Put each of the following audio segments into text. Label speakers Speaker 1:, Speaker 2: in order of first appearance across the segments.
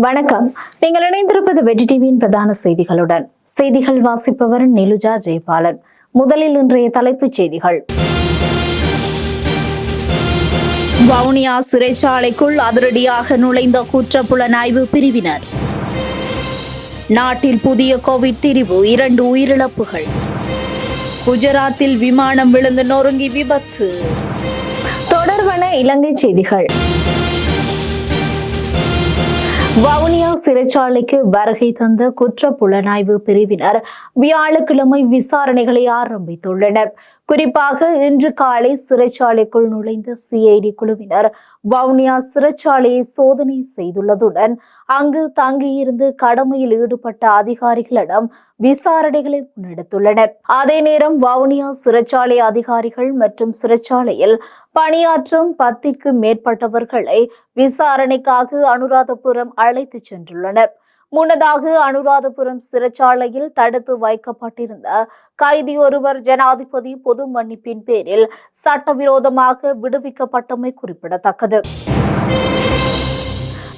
Speaker 1: வணக்கம். நீங்கள் இணைந்திருப்பது வெற்றி டிவியின் பிரதான செய்திகளுடன். செய்திகள் வாசிப்பவர் நிலுஜா ஜெயபாலன். முதலில் இன்றைய தலைப்புச் செய்திகள். வவுனியா சிறைச்சாலைக்குள் அதிரடியாக நுழைந்த குற்றப்புலனாய்வு பிரிவினர். நாட்டில் புதிய கோவிட் திரிவு இரண்டு உயிரிழப்புகள். குஜராத்தில் விமானம் விழுந்து நொறுங்கி விபத்து. தொடர்பான இலங்கை செய்திகள். வவுனியா சிறைச்சாலைக்கு வருகை தந்த குற்ற புலனாய்வு பிரிவினர் வியாழக்கிழமை விசாரணைகளை ஆரம்பித்துள்ளனர். குறிப்பாக இன்று காலை சிறைச்சாலைக்குள் நுழைந்த சிஐடி குழுவினர் வவுனியா சிறைச்சாலையை சோதனை செய்துள்ளதுடன் அங்கு தங்கியிருந்து கடமையில் ஈடுபட்ட அதிகாரிகளிடம் விசாரணைகளை முன்னெடுத்துள்ளனர். அதே நேரம் வவுனியா சிறைச்சாலை அதிகாரிகள் மற்றும் சிறைச்சாலையில் பணியாற்றும் பத்திற்கு மேற்பட்டவர்களை விசாரணைக்காக அனுராதபுரம் அழைத்துச் சென்றுள்ளனர். முன்னதாக அனுராதபுரம் சிறைச்சாலையில் தடுத்து வைக்கப்பட்டிருந்த கைதி ஒருவர் ஜனாதிபதி பொது மன்னிப்பின் பேரில் சட்டவிரோதமாக விடுவிக்கப்பட்டமை குறிப்பிடத்தக்கது.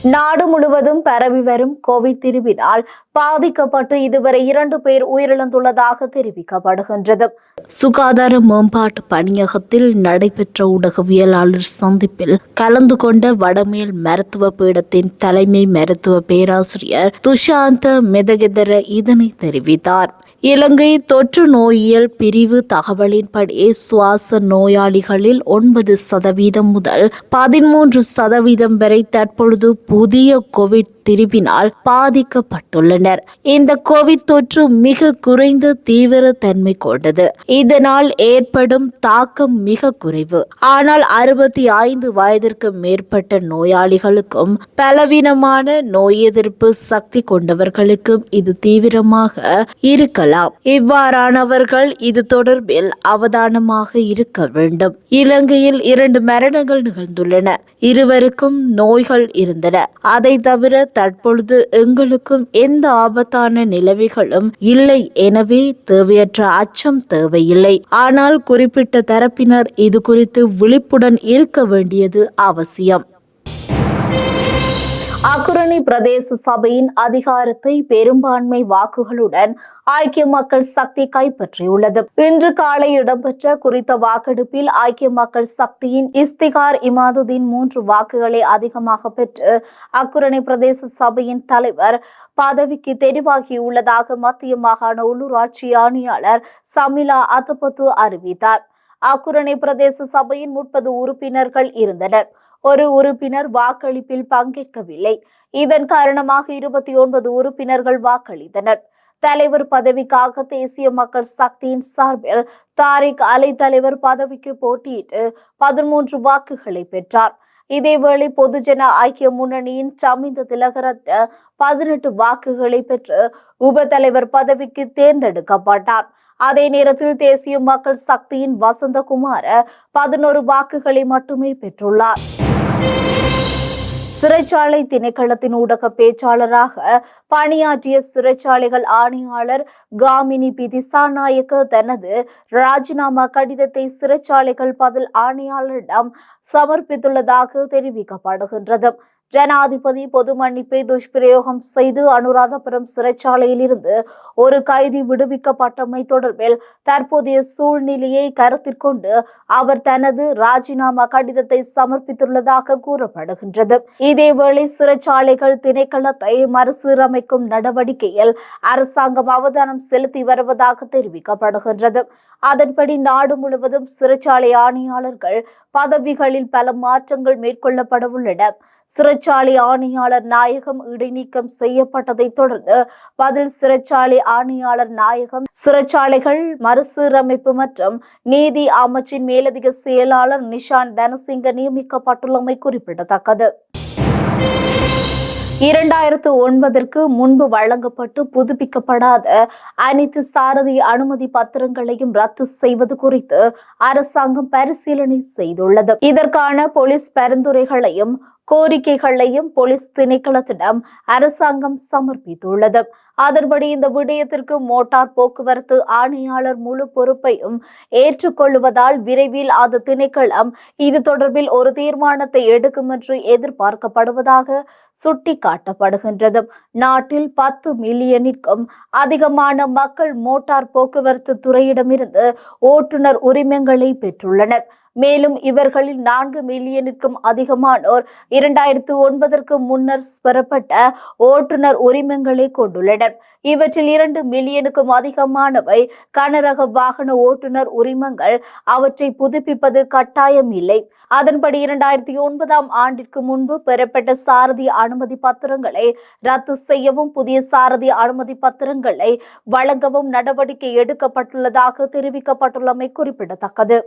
Speaker 1: நாடு முழுவதும் பரவி வரும் கோவிட் திருவினால் பாதிக்கப்பட்டு இதுவரை இரண்டு பேர் உயிரிழந்துள்ளதாக தெரிவிக்கப்படுகின்றது. சுகாதார மேம்பாட்டு பணியகத்தில் நடைபெற்ற ஊடகவியலாளர் சந்திப்பில் கலந்து கொண்ட வடமேல் மருத்துவ பீடத்தின் தலைமை மருத்துவ பேராசிரியர் துஷாந்த மெதகெதர இதனை தெரிவித்தார். இலங்கை தொற்று நோயியல் பிரிவு தகவலின்படி சுவாச நோயாளிகளில் ஒன்பது சதவீதம் முதல் பதிமூன்று சதவீதம் வரை தற்பொழுது புதிய கோவிட் திரிபினால் பாதிக்கப்பட்டுள்ளனர். இந்த கோவிட் தொற்று மிக குறைந்த தீவிர தன்மை கொண்டது. இதனால் ஏற்படும் தாக்கம் மிக குறைவு. ஆனால் அறுபத்தி ஐந்து வயதிற்கு மேற்பட்ட நோயாளிகளுக்கும் பலவீனமான நோய் எதிர்ப்பு சக்தி கொண்டவர்களுக்கும் இது தீவிரமாக இருக்கலாம். இவ்வாறானவர்கள் இது தொடர்பில் அவதானமாக இருக்க வேண்டும். இலங்கையில் இரண்டு மரணங்கள் நிகழ்ந்துள்ளன. இருவருக்கும் நோய்கள் இருந்தன. அதை தவிர தற்பொழுது எங்களுக்கும் எந்த ஆபத்தான நிலைமைகளும் இல்லை எனவே தேவையற்ற அச்சம் தேவையில்லை. ஆனால் குறிப்பிட்ட தரப்பினர் இது குறித்து விழிப்புடன் இருக்க வேண்டியது அவசியம். அக்குரணி பிரதேச சபையின் அதிகாரத்தை பெரும்பான்மை வாக்குகளுடன் ஐக்கிய மக்கள் சக்தி கைப்பற்றியுள்ளது. இன்று காலை இடம்பெற்ற குறித்த வாக்கெடுப்பில் ஐக்கிய மக்கள் சக்தியின் இஸ்திகார் இமாதுதீன் மூன்று வாக்குகளை அதிகமாக பெற்று அக்குரணி பிரதேச சபையின் தலைவர் பதவிக்கு தெரிவாகியுள்ளதாக மத்திய மாகாண உள்ளூராட்சி ஆணையாளர் சமிலா அத்தபத்து அறிவித்தார். அக்குரணை பிரதேச சபையின் முப்பது உறுப்பினர்கள் இருந்தனர். ஒரு உறுப்பினர் வாக்களிப்பில் பங்கேற்கவில்லை. இதன் காரணமாக இருபத்தி ஒன்பது உறுப்பினர்கள் வாக்களித்தனர். தலைவர் பதவிக்காக தேசிய மக்கள் சக்தியின் சார்பில் தாரிக் அலை தலைவர் பதவிக்கு போட்டியிட்டு பதிமூன்று வாக்குகளை பெற்றார். இதேவேளை பொதுஜன ஐக்கிய முன்னணியின் சமிந்த திலகரத்ன பதினெட்டு வாக்குகளை பெற்று உப தலைவர் பதவிக்கு தேர்ந்தெடுக்கப்பட்டார். அதே நேரத்தில் தேசிய மக்கள் சக்தியின் வசந்தகுமார பதினோரு வாக்குகளை மட்டுமே பெற்றுள்ளார். சிறைச்சாலை திணைக்களத்தின் ஊடக பேச்சாளராக பணியாற்றிய சிறைச்சாலைகள் ஆணையாளர் காமினி பிதிசாநாயக்க தனது ராஜினாமா கடிதத்தை சிறைச்சாலைகள் பதில் ஆணையாளரிடம் சமர்ப்பித்துள்ளதாக தெரிவிக்கப்படுகின்றது. ஜனாதிபதி பொது மன்னிப்பை துஷ்பிரயோகம் செய்து அனுராதபுரம் சிறைச்சாலையில் இருந்து ஒரு கைதி விடுவிக்கப்பட்டமை தொடர்பில் தற்போதைய சூழ்நிலையை கருத்திற்கொண்டு அவர் தனது ராஜினாமா கடிதத்தை சமர்ப்பித்துள்ளதாக கூறப்படுகின்றது. இதேவேளை சிறைச்சாலைகள் திணைக்களத்தை மறுசீரமைக்கும் நடவடிக்கையில் அரசாங்கம் அவதானம் செலுத்தி வருவதாக தெரிவிக்கப்படுகின்றது. அதன்படி நாடு முழுவதும் சிறைச்சாலை ஆணையாளர்கள் பதவிகளில் பல மாற்றங்கள் மேற்கொள்ளப்பட உள்ளன. சிறைச்சாலை ஆணையாளர் நாயகம் இடைநீக்கம் செய்யப்பட்டதை தொடர்ந்து பதில் சிறைச்சாலை ஆணையாளர் நாயகம் சிறைச்சாலைகள் மறுசீரமைப்பு மற்றும் நீதி அமைச்சின் மேலதிக செயலாளர் நிஷான் தனசிங்க நியமிக்கப்பட்டுள்ளமை குறிப்பிடத்தக்கது. இரண்டாயிரத்து ஒன்பதற்கு முன்பு வழங்கப்பட்டு புதுப்பிக்கப்படாத அனைத்து சாரதி அனுமதி பத்திரங்களையும் ரத்து செய்வது குறித்து அரசாங்கம் பரிசீலனை செய்துள்ளது. இதற்கான போலீஸ் பரிந்துரைகளையும் கோரிக்கைகளையும் போலீஸ் திணைக்களத்திடம் அரசாங்கம் சமர்ப்பித்துள்ளது. அதன்படி இந்த விடயத்திற்கு மோட்டார் போக்குவரத்து ஆணையாளர் முழு பொறுப்பையும் ஏற்றுக்கொள்வதால் விரைவில் அந்த திணைக்களம் இது தொடர்பில் ஒரு தீர்மானத்தை எடுக்கும் என்று எதிர்பார்க்கப்படுவதாக சுட்டிக்காட்டப்படுகின்றது. நாட்டில் பத்து மில்லியனிற்கும் அதிகமான மக்கள் மோட்டார் போக்குவரத்து துறையிடமிருந்து ஓட்டுநர் உரிமங்களை பெற்றுள்ளனர். மேலும் இவர்களில் நான்கு மில்லியனுக்கும் அதிகமானோர் இரண்டாயிரத்து ஒன்பதற்கு முன்னர் பெறப்பட்ட ஓட்டுநர் உரிமங்களை கொண்டுள்ளனர். இவற்றில் இரண்டு மில்லியனுக்கும் அதிகமானவை கனரக வாகன ஓட்டுநர் உரிமங்கள். அவற்றை புதுப்பிப்பது கட்டாயம் இல்லை. அதன்படி இரண்டாயிரத்தி ஒன்பதாம் ஆண்டிற்கு முன்பு பெறப்பட்ட சாரதி அனுமதி பத்திரங்களை ரத்து செய்யவும் புதிய சாரதி அனுமதி பத்திரங்களை வழங்கவும் நடவடிக்கை எடுக்கப்பட்டுள்ளதாக தெரிவிக்கப்பட்டுள்ளமை குறிப்பிடத்தக்கது.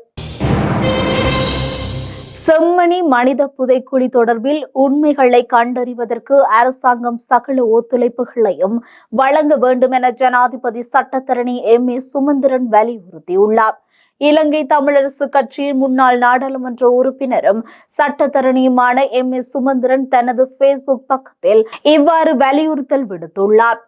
Speaker 1: செம்மணி மனித புதைக்குழி தொடர்பில் உண்மைகளை கண்டறிவதற்கு அரசாங்கம் சகல ஒத்துழைப்புகளையும் வழங்க வேண்டும் என ஜனாதிபதி சட்டத்தரணி எம். ஏ. சுமந்திரன் வலியுறுத்தியுள்ளார். இலங்கை தமிழரசு கட்சியின் முன்னாள் நாடாளுமன்ற உறுப்பினரும் சட்டத்தரணியுமான எம். ஏ. சுமந்திரன் தனது ஃபேஸ்புக் பக்கத்தில் இவ்வாறு வலியுறுத்தல் விடுத்துள்ளார்.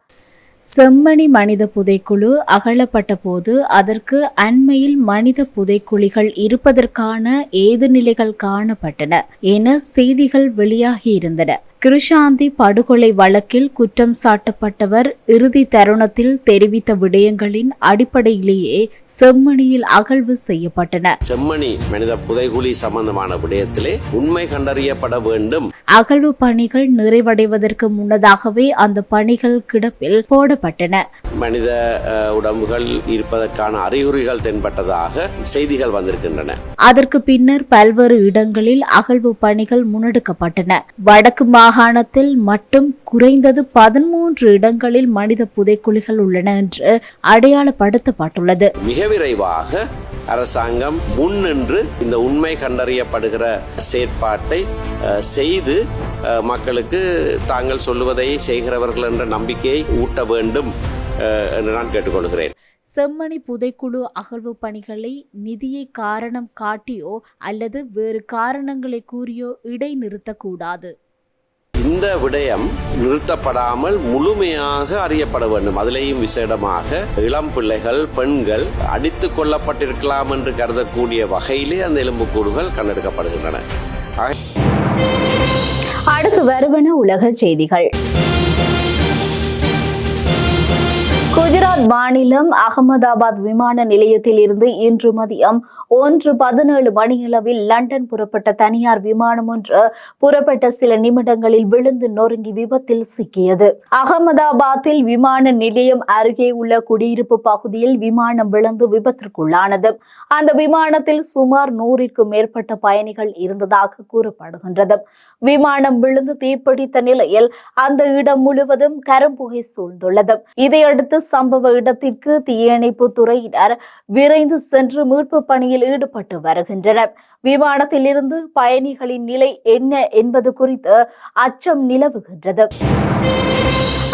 Speaker 1: செம்மணி மனித புதைக்குழு அகழப்பட்ட போது அதற்கு அண்மையில் மனித புதைக்குழிகள் இருப்பதற்கான ஏதுநிலைகள் காணப்பட்டன என செய்திகள் வெளியாகியிருந்தன கிருஷாந்தி படுகொலை வழக்கில் குற்றம் சாட்டப்பட்டவர் இறுதி தருணத்தில் தெரிவித்த விடயங்களின் அடிப்படையிலேயே செம்மணியில் அகழ்வு செய்யப்பட்டன.
Speaker 2: செம்மணி மனித புதைகுழி சம்பந்தமான விடயத்திலே உண்மை கண்டறியப்பட வேண்டும்.
Speaker 1: அகழ்வு பணிகள் நிறைவடைவதற்கு முன்னதாகவே அந்த பணிகள் கிடப்பில் போடப்பட்டன.
Speaker 2: மனித உடம்புகள் இருப்பதற்கான அறிகுறிகள் தென்பட்டதாக செய்திகள் வந்திருக்கின்றன.
Speaker 1: அதற்கு பின்னர் பல்வேறு இடங்களில் அகழ்வு பணிகள் முன்னெடுக்கப்பட்டன. வடக்கு மாகாணத்தில் மட்டும் குறைந்தது பதிமூன்று இடங்களில் மனித புதைக்குழிகள் உள்ளன என்று அடையாளப்படுத்தப்பட்டுள்ளது.
Speaker 2: மிக விரைவாக அரசாங்கம் முன்னின்று இந்த உண்மை கண்டறியப்படுகிற செயற்பாட்டை செய்து மக்களுக்கு தாங்கள் சொல்லுவதை செய்கிறவர்கள் என்ற நம்பிக்கையை ஊட்ட வேண்டும் என்று நான் கேட்டுக்கொள்கிறேன்.
Speaker 1: செம்மணி புதைக்குழு அகழ்வு பணிகளை நிதியை காரணம் காட்டியோ அல்லது வேறு காரணங்களை கூறியோ இடைநிறுத்தக்கூடாது.
Speaker 2: இந்த விடயம் நிறுத்தப்படாமல் முழுமையாக அறியப்பட வேண்டும். அதிலேயும் விசேடமாக இளம் பிள்ளைகள் பெண்கள் அடித்துக் கொள்ளப்பட்டிருக்கலாம் என்று கருதக்கூடிய வகையிலே அந்த எலும்புக்கூடுகள் கண்டெடுக்கப்படுகின்றன.
Speaker 1: அடுத்து வருவன உலக செய்திகள். குஜராத் மாநிலம் அகமதாபாத் விமான நிலையத்தில் இருந்து இன்று மதியம் ஒன்று பதினேழு மணியளவில் லண்டன் புறப்பட்ட தனியார் விமானம் ஒன்று புறப்பட்ட சில நிமிடங்களில் விழுந்து நொறுங்கி விபத்தில் சிக்கியது. அகமதாபாத்தில் விமான நிலையம் அருகே உள்ள குடியிருப்பு பகுதியில் விமானம் விழுந்து விபத்திற்குள்ளானது. அந்த விமானத்தில் சுமார் நூறிற்கும் மேற்பட்ட பயணிகள் இருந்ததாக கூறப்படுகின்றது. விமானம் விழுந்து தீப்பிடித்த நிலையில் அந்த இடம் முழுவதும் கரும்புகை சூழ்ந்துள்ளது. இதையடுத்து சம்பவ இடத்திற்கு தீயணைப்பு துறையினர் விரைந்து சென்று மீட்பு பணியில் ஈடுபட்டு வருகின்றனர். விமானத்திலிருந்து பயணிகளின் நிலை என்ன என்பது குறித்து அச்சம் நிலவுகின்றது.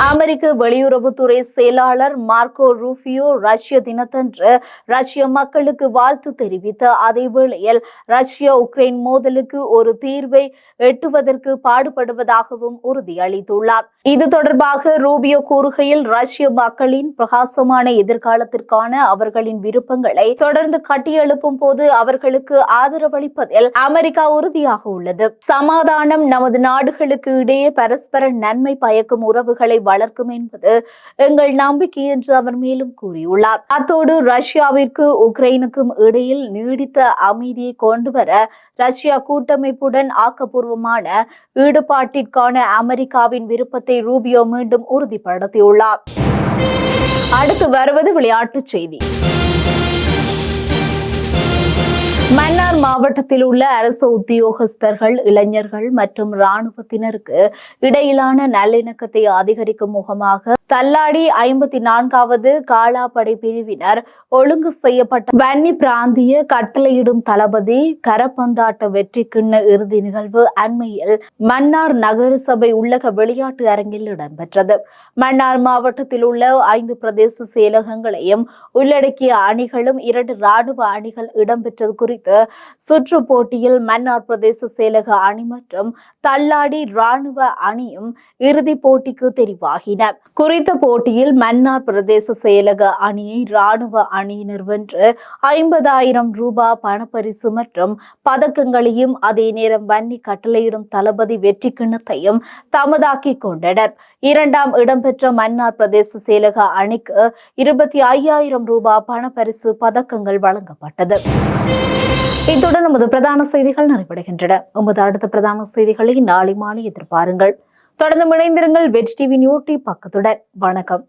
Speaker 1: அமெரிக்க வெளியுறவுத்துறை செயலாளர் மார்க்கோ ரூபியோ ரஷ்ய தினத்தன்று ரஷ்ய மக்களுக்கு வாழ்த்து தெரிவித்த அதே வேளையில் ரஷ்யா உக்ரைன் மோதலுக்கு ஒரு தீர்வை எட்டுவதற்கு பாடுபடுவதாகவும் உறுதியளித்துள்ளார். இது தொடர்பாக ரூபியோ கூறுகையில் ரஷ்ய மக்களின் பிரகாசமான எதிர்காலத்திற்கான அவர்களின் விருப்பங்களை தொடர்ந்து கட்டியெழுப்பும் போது அவர்களுக்கு ஆதரவளிப்பதில் அமெரிக்கா உறுதியாக உள்ளது. சமாதானம் நமது நாடுகளுக்கு இடையே பரஸ்பர நன்மை பயக்கும் உறவுகளை வளர்க்கும் என்பது எங்கள் நம்பிக்கை என்று அவர் மேலும் கூறியுள்ளார். அத்தோடு ரஷ்யாவிற்கு உக்ரைனுக்கும் இடையில் நீடித்த அமைதியை கொண்டு வர ரஷ்யா கூட்டமைப்புடன் ஆக்கப்பூர்வமான ஈடுபாட்டிற்கான அமெரிக்காவின் விருப்பத்தை ரூபியோ மீண்டும் உறுதிப்படுத்தியுள்ளார். அடுத்து வருவது விளையாட்டுச் செய்தி. மன்னார் மாவட்டத்தில் உள்ள அரசு உத்தியோகஸ்தர்கள் இளைஞர்கள் மற்றும் இராணுவத்தினருக்கு இடையிலான நல்லிணக்கத்தை அதிகரிக்கும் முகமாக தள்ளாடி ஐம்பத்தி நான்காவது காலாப்படை பிரிவினர் ஒழுங்கு செய்யப்பட்ட வன்னி பிராந்திய கட்டளையிடும் தளபதி கரப்பந்தாட்ட வெற்றி கிண்ண இறுதி நிகழ்வு அண்மையில் மன்னார் நகரசபை உள்ளக விளையாட்டு அரங்கில் இடம்பெற்றது. மன்னார் மாவட்டத்தில் உள்ள ஐந்து பிரதேச செயலகங்களையும் உள்ளடக்கிய அணிகளும் இரண்டு ராணுவ அணிகள் இடம்பெற்றது குறித்து சுற்று போட்டியில் மன்னார் பிரதேச செயலக அணி மற்றும் தள்ளாடி ராணுவ அணியும் இறுதிப் போட்டிக்கு தெரிவாகின. குறித்த போட்டியில் மன்னார் பிரதேச செயலக அணியை ராணுவ அணியினர் வென்று ஐம்பதாயிரம் ரூபாய் பணப்பரிசு மற்றும் பதக்கங்களையும் அதே நேரம் வன்னி கட்டளையிடும் தளபதி வெற்றி கிண்ணத்தையும் தமதாக்கிக் கொண்டனர். இரண்டாம் இடம்பெற்ற மன்னார் பிரதேச செயலக அணிக்கு இருபத்தி ஐயாயிரம் ரூபாய் பணப்பரிசு பதக்கங்கள் வழங்கப்பட்டது. இத்துடன் நமது பிரதான செய்திகள் நிறைவடைகின்றன. உமது அடுத்த பிரதான செய்திகளை நாளை மாலை எதிர்பாருங்கள். தொடர்ந்து இணைந்திருங்கள் வெற்றி டிவி நியூட்டி பக்கத்துடன். வணக்கம்.